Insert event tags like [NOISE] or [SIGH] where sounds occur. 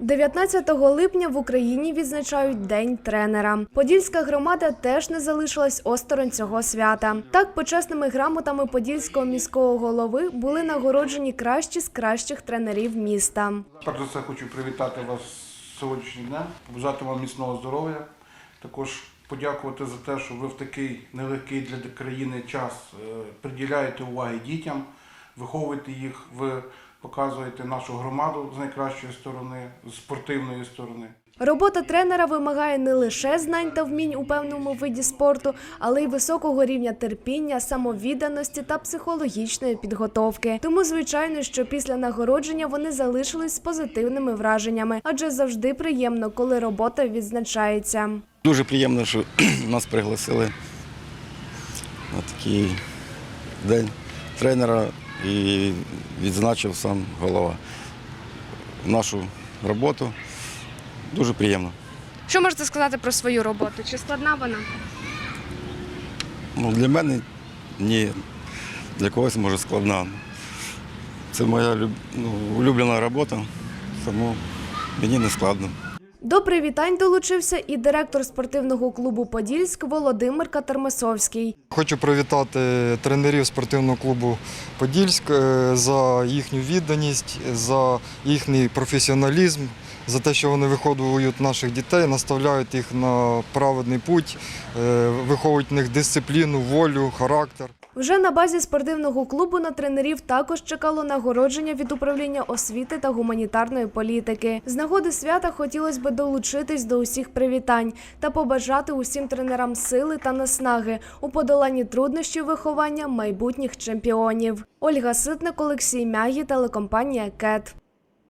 19 липня в Україні відзначають День тренера. Подільська громада теж не залишилась осторонь цього свята. Так, почесними грамотами подільського міського голови були нагороджені кращі з кращих тренерів міста. Перш за все хочу привітати вас сьогоднішнім днем, побажати вам міцного здоров'я. Також подякувати за те, що ви в такий нелегкий для країни час е, приділяєте уваги дітям, виховуєте їх, ви показуєте нашу громаду з найкращої сторони, з спортивної сторони. Робота тренера вимагає не лише знань та вмінь у певному виді спорту, але й високого рівня терпіння, самовідданості та психологічної підготовки. Тому, звичайно, що після нагородження вони залишились з позитивними враженнями, адже завжди приємно, коли робота відзначається. Дуже приємно, що [CLEARS THROAT] нас пригласили на такий день тренера і відзначив сам голова нашу роботу. Дуже приємно. Що можете сказати про свою роботу? Чи складна вона? Ну, для мене ні, для когось може складна. Це моя ну, улюблена робота, тому мені не складно. До привітань долучився і директор спортивного клубу Подільськ Володимир Катермесовський. Хочу привітати тренерів спортивного клубу Подільськ е, за їхню відданість, за їхній професіоналізм, за те, що вони виховують наших дітей, наставляють їх на праведний путь, е, виховують в них дисципліну, волю, характер. Вже на базі спортивного клубу на тренерів також чекало нагородження від управління освіти та гуманітарної політики. З нагоди свята хотілося б долучитись до усіх привітань та побажати усім тренерам сили та наснаги у подоланні труднощів виховання майбутніх чемпіонів. Ольга Ситник, Олексій Мягі, телекомпанія КЕТ.